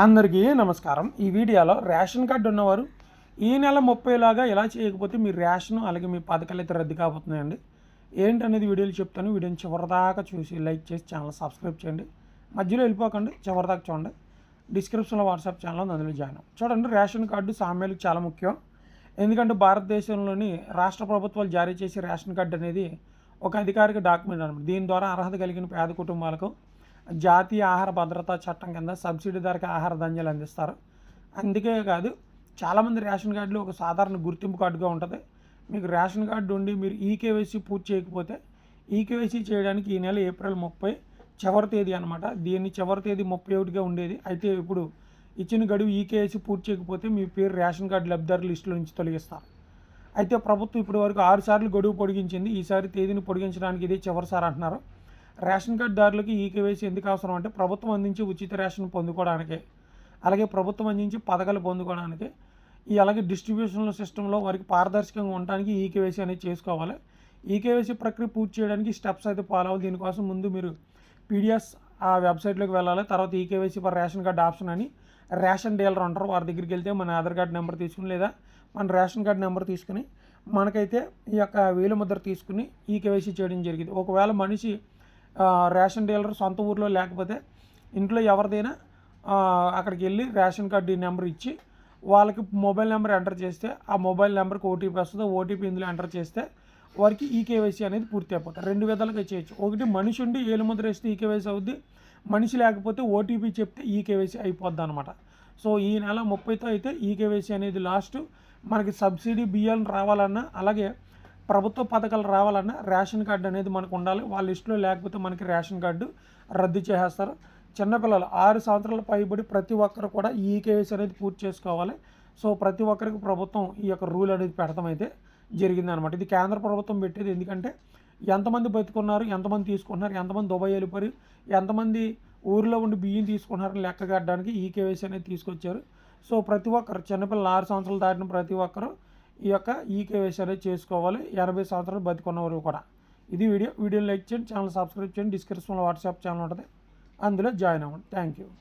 అందరికీ నమస్కారం. ఈ వీడియోలో రేషన్ కార్డు ఉన్నవారు ఈ నెల ముప్పైలాగా ఎలా చేయకపోతే మీ రేషన్ అలాగే మీ పథకాలు అయితే రద్దు కాబోతున్నాయండి. ఏంటనేది వీడియోలు చెప్తాను. వీడియోని చివరిదాకా చూసి లైక్ చేసి ఛానల్ సబ్స్క్రైబ్ చేయండి. మధ్యలో వెళ్ళిపోకండి. చివరిదాకా చూడండి. డిస్క్రిప్షన్లో వాట్సాప్ ఛానల్ అందులో జాయిన్ చూడండి రేషన్ కార్డు సామ్యాలకు చాలా ముఖ్యం. ఎందుకంటే భారతదేశంలోని రాష్ట్ర ప్రభుత్వాలు జారీ చేసే రేషన్ కార్డు అనేది ఒక అధికారిక డాక్యుమెంట్ అనమాట దీని ద్వారా అర్హత కలిగిన పేద కుటుంబాలకు జాతీయ ఆహార భద్రతా చట్టం కింద సబ్సిడీ ధరకు ఆహార ధాన్యాలు అందిస్తారు. అందుకే కాదు చాలామంది రేషన్ కార్డులు ఒక సాధారణ గుర్తింపు కార్డుగా ఉంటుంది. మీకు రేషన్ కార్డు ఉండి మీరు ఈకేవైసీ పూర్తి చేయకపోతే ఈకేవైసీ చేయడానికి ఈ నెల ఏప్రిల్ ముప్పై చివరి తేదీ అనమాట దీన్ని చివరి తేదీ ముప్పై ఒకటిగా ఉండేది. అయితే ఇప్పుడు ఇచ్చిన గడువు ఈకేవైసీ పూర్తి చేయకపోతే మీ పేరు రేషన్ కార్డు లబ్ధిదారుల లిస్టులో నుంచి తొలగిస్తారు. అయితే ప్రభుత్వం ఇప్పటి వరకు ఆరుసార్లు గడువు పొడిగించింది. ఈసారి తేదీని పొడిగించడానికి ఇదే చివరిసారి అంటున్నారు. రేషన్ కార్డుదారులకి ఈ కేవైసీ ఎందుకు అవసరం అంటే ప్రభుత్వం అందించి ఉచిత రేషన్ పొందుకోవడానికి. అలాగే ప్రభుత్వం అందించి పథకాలు పొందుకోవడానికి. ఈ అలాగే డిస్ట్రిబ్యూషన్ సిస్టంలో వారికి పారదర్శకంగా ఉండడానికి ఈ కేవైసీ అనేది చేసుకోవాలి. ఈ కేవైసీ ప్రక్రియ పూర్తి చేయడానికి స్టెప్స్ అయితే ఫాలో దీనికోసం ముందు మీరు పీడిఎస్ ఆ వెబ్సైట్లోకి వెళ్ళాలి. తర్వాత ఈ KYC for ration card option అని రేషన్ డీలర్ ఉంటారు వారి దగ్గరికి వెళ్తే మన ఆధార్ కార్డు నెంబర్ తీసుకుని లేదా మన రేషన్ కార్డు నెంబర్ తీసుకుని మనకైతే ఈ యొక్క వేలు ముద్ర తీసుకుని ఈ కేవైసీ చేయడం జరిగింది. ఒకవేళ మనిషి రేషన్ డీలర్ సొంత ఊర్లో లేకపోతే ఇంట్లో ఎవరిదైనా అక్కడికి వెళ్ళి రేషన్ కార్డు నెంబర్ ఇచ్చి వాళ్ళకి మొబైల్ నెంబర్ ఎంటర్ చేస్తే ఆ మొబైల్ నెంబర్కి ఓటీపీ వస్తుంది. ఓటీపీ ఇందులో ఎంటర్ చేస్తే వారికి ఈ కేవైసీ అనేది పూర్తి అయిపోతుంది. రెండు విధాలుగా చేయొచ్చు. ఒకటి మనిషి ఉండి ఏలు ముద్ర వేస్తే ఈ కేవైసీ అవుద్ది. మనిషి లేకపోతే ఓటీపీ చెప్తే ఈ కేవైసీ అయిపోద్ది అనమాట సో ఈ నెల ముప్పైతో అయితే ఈ కేవైసీ అనేది లాస్ట్. మనకి సబ్సిడీ బియ్యాలు రావాలన్నా అలాగే ప్రభుత్వ పథకాలు రావాలన్నా రేషన్ కార్డు అనేది మనకు ఉండాలి. వాళ్ళ లిస్టులో లేకపోతే మనకి రేషన్ కార్డు రద్దు చేసేస్తారు. చిన్నపిల్లలు ఆరు సంవత్సరాల పైబడి ప్రతి ఒక్కరు కూడా ఈ కేవైసీ అనేది పూర్తి చేసుకోవాలి. సో ప్రతి ఒక్కరికి ప్రభుత్వం ఈ యొక్క రూల్ అనేది పెడతాం అయితే జరిగిందనమాట. ఇది కేంద్ర ప్రభుత్వం పెట్టేది. ఎందుకంటే ఎంతమంది బతుకున్నారు ఎంతమంది తీసుకుంటున్నారు ఎంతమంది దుబాయ్ వెళ్ళిపోయి ఎంతమంది ఊరిలో ఉండి బియ్యం తీసుకున్నారని లెక్క కట్టడానికి ఈ కేవైసీ అనేది తీసుకొచ్చారు. సో ప్రతి ఒక్కరు చిన్నపిల్లలు ఆరు సంవత్సరాలు దాటిన ప్రతి ఒక్కరు ఈ యొక్క ఈ అనేది చేసుకోవాలి. ఎనభై సంవత్సరాలు బతికున్న వరకు కూడా. ఇది వీడియో. వీడియో లైక్ చేయండి. ఛానల్ సబ్స్క్రైబ్ చేయండి. డిస్క్రిప్షన్లో వాట్సాప్ ఛానల్ ఉంటుంది. అందులో జాయిన్ అవ్వండి. Thank you.